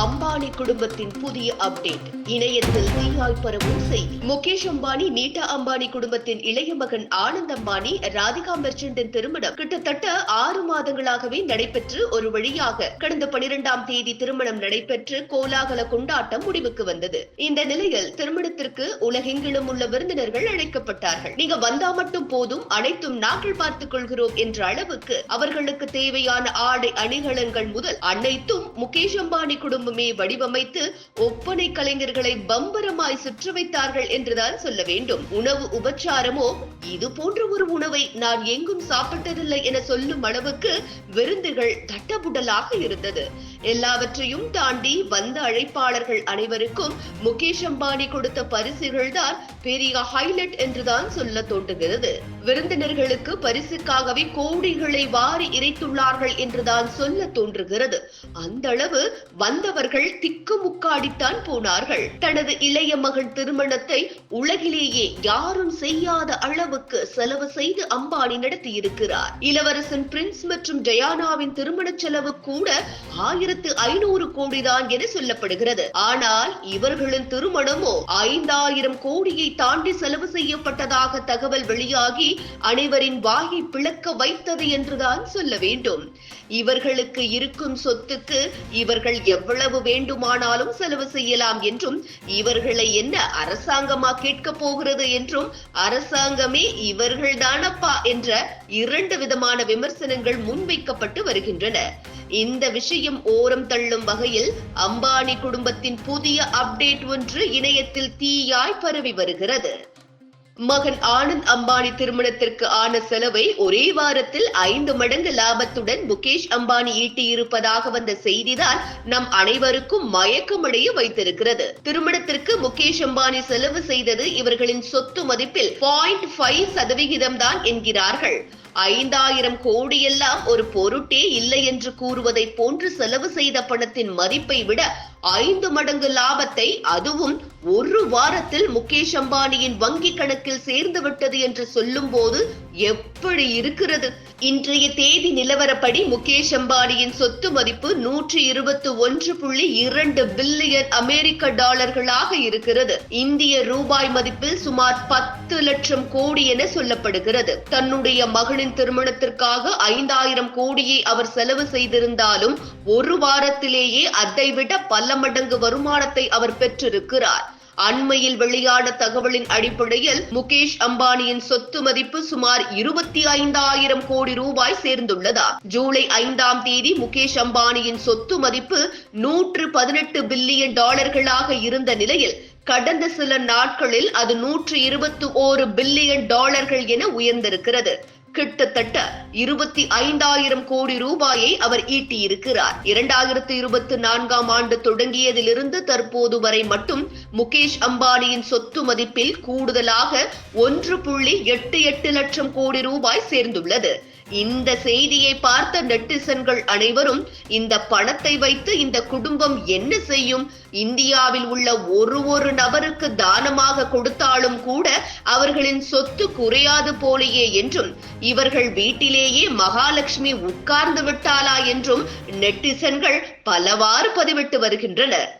அம்பானி குடும்பத்தின் புதிய அப்டேட் இணையத்தில் தீயாய் பரவும் செய்தி. முகேஷ் அம்பானி நீட்டா அம்பானி குடும்பத்தின் இளைய மகன் ஆனந்த் அம்பானி ராதிகா மெர்ச்சன்டின் திருமணம் கிட்டத்தட்ட ஆறு மாதங்களாகவே நடைபெற்று ஒரு வழியாக கடந்த பனிரெண்டாம் தேதி திருமணம் நடைபெற்று கோலாகல கொண்டாட்டம் முடிவுக்கு வந்தது. இந்த நிலையில் திருமணத்திற்கு உலகெங்கிலும் உள்ள விருந்தினர்கள் அழைக்கப்பட்டார்கள். நீங்க வந்தா மட்டும் போதும் அனைத்தும் நாங்கள் பார்த்துக் கொள்கிறோம் என்ற அளவுக்கு அவர்களுக்கு தேவையான ஆடை அணிகலன்கள் முதல் அனைத்தும் முகேஷ் அம்பானி குடும்பம் வடிவமைத்து ஒப்பனை கலைஞர்களை பம்பரமாய் சுற்ற வைத்தார்கள் என்றுதான் சொல்ல வேண்டும். உணவு உபச்சாரமோ இது போன்ற ஒரு உணவை நான் எங்கும் சாப்பிட்டதில்லை என சொல்லும் அளவுக்கு விருந்துகள் தட்டபுடலாக இருந்தது. எல்லாவற்றையும் தாண்டி வந்த அழைப்பாளர்கள் அனைவருக்கும் முகேஷ் அம்பானி கொடுத்த பரிசுகள் தான் பெரிய ஹைலைட் என்றுதான் சொல்ல தோன்றுகிறது. விருந்தினர்களுக்கு பரிசுக்காகவே கோடிகளை வாரி இறைத்துள்ளார்கள் என்றுதான் சொல்ல தோன்றுகிறது. அந்த அளவு வந்தவர்கள் திக்குமுக்காடித்தான் போனார்கள். தனது இளைய மகள் திருமணத்தை உலகிலேயே யாரும் செய்யாத அளவுக்கு செலவு செய்து அம்பானி நடத்தியிருக்கிறார். இளவரசன் பிரின்ஸ் மற்றும் ஜயானாவின் திருமண செலவு கூட ஆயிரத்து ஐநூறு கோடிதான் என சொல்லப்படுகிறது. ஆனால் இவர்களின் திருமணமோ ஐந்தாயிரம் கோடியை தாண்டி செலவு செய்யப்பட்டதாக தகவல் வெளியாகி அனைவரின் வாயை பிளக்க வைத்தது என்றுதான் சொல்ல வேண்டும். இவர்களுக்கு இருக்கும் சொத்துக்கு இவர்கள் எவ்வளவு வேண்டுமானாலும் செலவு செய்யலாம் என்றும் இவர்களை என்ன அரசாங்கமா கேட்க போகிறது என்றும் அரசாங்கமே இவர்கள் தானப்பா என்ற இரண்டு விதமான விமர்சனங்கள் முன்வைக்கப்பட்டு வருகின்றன. இந்த விஷயம் ஓரம் தள்ளும் வகையில் அம்பானி குடும்பத்தின் புதிய அப்டேட் ஒன்று இணையத்தில் தீயாய் பரவி வருகிறது. மகன் ஆனந்த் அம்பானி திருமணத்திற்கு ஆன செலவை ஒரே வாரத்தில் ஐந்து மடங்கு லாபத்துடன் முகேஷ் அம்பானி ஈட்டியிருப்பதாக வந்த செய்திதான் நம் அனைவருக்கும் மயக்கமடைய வைத்திருக்கிறது. திருமணத்திற்கு முகேஷ் அம்பானி செலவு செய்தது இவர்களின் சொத்து மதிப்பில் பாயிண்ட் ஃபைவ் சதவிகிதம் தான் என்கிறார்கள். ஐந்தாயிரம் கோடியெல்லாம் ஒரு பொருட்டே இல்லை என்று கூறுவதை போன்று செலவு செய்த பணத்தின் மதிப்பை விட ஐந்து மடங்கு லாபத்தை அதுவும் ஒரு வாரத்தில் முகேஷ் அம்பானியின் வங்கி கணக்கில் சேர்ந்து விட்டது என்று சொல்லும் போது எப்படி இருக்கிறது? இன்றைய தேதி நிலவரப்படி முகேஷ் அம்பானியின் சொத்து மதிப்பு நூற்றி இருபத்தி ஒன்று புள்ளி இரண்டு பில்லியன் அமெரிக்க டாலர்களாக இருக்கிறது. இந்திய ரூபாய் மதிப்பில் சுமார் பத்து லட்சம் கோடி என சொல்லப்படுகிறது. தன்னுடைய மகனின் திருமணத்திற்காக ஐந்தாயிரம் கோடியை அவர் செலவு செய்திருந்தாலும் ஒரு வாரத்திலேயே அதைவிட பல மடங்கு வருமானத்தை அவர் பெற்றிருக்கிறார். அண்மையில் வெளியான தகவலின் அடிப்படையில் முகேஷ் அம்பானியின் சொத்து மதிப்பு சுமார் இருபத்தி ஐந்தாயிரம் கோடி ரூபாய் சேர்ந்துள்ளதா? ஜூலை ஐந்தாம் தேதி முகேஷ் அம்பானியின் சொத்து மதிப்பு நூற்று பதினெட்டு பில்லியன் டாலர்களாக இருந்த நிலையில் கடந்த சில நாட்களில் அது நூற்று இருபத்தி ஓரு பில்லியன் டாலர்கள் என உயர்ந்திருக்கிறது. கிட்டத்தட்ட இருபத்தி ஐந்தாயிரம் கோடி ரூபாயை அவர் ஈட்டியிருக்கிறார். இரண்டாயிரத்தி இருபத்தி நான்காம் ஆண்டு தொடங்கியதிலிருந்து தற்போது வரை மட்டும் முகேஷ் அம்பானியின் சொத்து மதிப்பில் கூடுதலாக ஒன்று புள்ளி எட்டு எட்டு லட்சம் கோடி ரூபாய் சேர்ந்துள்ளது. இந்த செய்தியை பார்த்த நெட்டிசன்கள் அனைவரும் இந்த பணத்தை வைத்து இந்த குடும்பம் என்ன செய்யும்? இந்தியாவில் உள்ள ஒரு ஒரு நபருக்கு தானமாக கொடுத்தாலும் கூட அவர்களின் சொத்து குறையாது போலேயே என்றும் இவர்கள் வீட்டிலேயே மகாலட்சுமி உட்கார்ந்து விட்டாளா என்றும் நெட்டிசன்கள் பலவாறு பதிவிட்டு வருகின்றனர்.